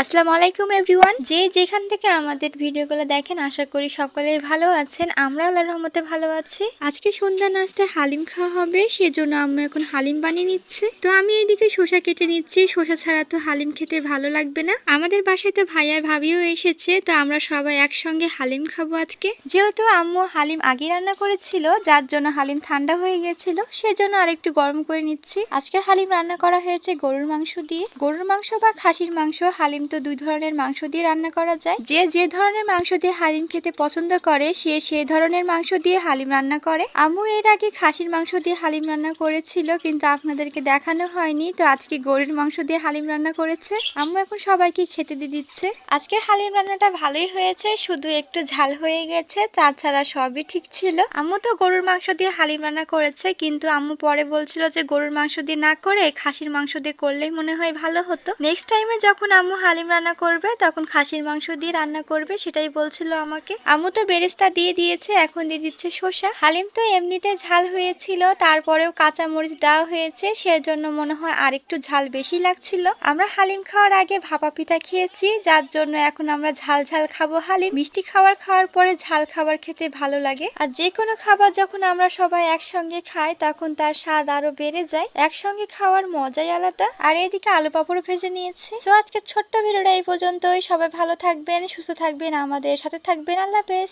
আসসালামু আলাইকুম, এভরিওয়ান। যে যেখান থেকে আমাদের ভিডিওগুলো দেখেন, আশা করি সকলেই ভালো আছেন। আমরা আল্লাহর রহমতে ভালো আছি। আজকে সন্ধ্যা নাস্তায় হালিম খাওয়া হবে, সেজন্য আম্মু এখন হালিম বানিয়ে নিচ্ছি। তো আমি এদিকে শসা কেটে নিচ্ছি। শসা ছাড়া তো হালিম খেতে ভালো লাগবে না। আমাদের বাসায় তো ভাইয়া, ভাবিও এসেছে, তো আমরা সবাই একসঙ্গে হালিম খাব আজকে। যেহেতু আম্মু হালিম আগে রান্না করেছিল, যার জন্য হালিম ঠান্ডা হয়ে গেছিল, সেজন্য আরেকটু গরম করে নিচ্ছি। আজকে হালিম রান্না করা হয়েছে গরুর মাংস দিয়ে। গরুর মাংস বা খাসির মাংস হালিম তো দুই ধরনের মাংস দিয়ে রান্না করা যায়। যে যে ধরনের মাংস দিয়ে হালিম খেতে পছন্দ করে, সে সেই ধরনের মাংস দিয়ে হালিম রান্না করে। আম্মু এর আগে খাসির মাংস দিয়ে হালিম রান্না করেছিল, কিন্তু আপনাদেরকে দেখানো হয়নি। তো আজকে গরুর মাংস দিয়ে হালিম রান্না করেছে। আম্মু এখন সবাইকে খেতে দিয়ে দিচ্ছে। আজকের হালিম রান্নাটা ভালোই হয়েছে, শুধু একটু ঝাল হয়ে গেছে, তাছাড়া সবই ঠিক ছিল। আম্মু তো গরুর মাংস দিয়ে হালিম রান্না করেছে, কিন্তু আম্মু পরে বলছিল যে গরুর মাংস দিয়ে না করে খাসির মাংস দিয়ে করলেই মনে হয় ভালো হতো। নেক্সট টাইমে যখন আম্মু হালিম রান্না করবে, তখন খাসির মাংস দিয়ে রান্না করবে, সেটাই বলছিল আমাকে। আম্মু তো বেরেস্তা দিয়ে দিয়েছে, এখন দিয়ে দিচ্ছে শসা। হালিম তো এমনিতে ঝাল হয়েছিল, তারপরেও কাঁচা মরিচ দেওয়া হয়েছে, সেজন্য মনে হয় আরেকটু ঝাল বেশি লাগছিল। আমরা হালিম খাওয়ার আগে ভাপা পিঠা খেয়েছি, যার জন্য এখন আমরা ঝাল ঝাল খাব হালিম। মিষ্টি খাবার খাওয়ার পরে ঝাল খাবার খেতে ভালো লাগে। আর যে কোনো খাবার যখন আমরা সবাই একসঙ্গে খাই, তখন তার স্বাদ আরও বেড়ে যায়। একসঙ্গে খাওয়ার মজাই আলাদা। আর এদিকে আলু পাপড় ভেজে নিয়েছি। তো আজকে ছোট্ট ভিডিওটা এই পর্যন্তই। সবাই ভালো থাকবেন সুস্থ থাকবেন আমাদের সাথে থাকবেন। আল্লাহ হাফেজ।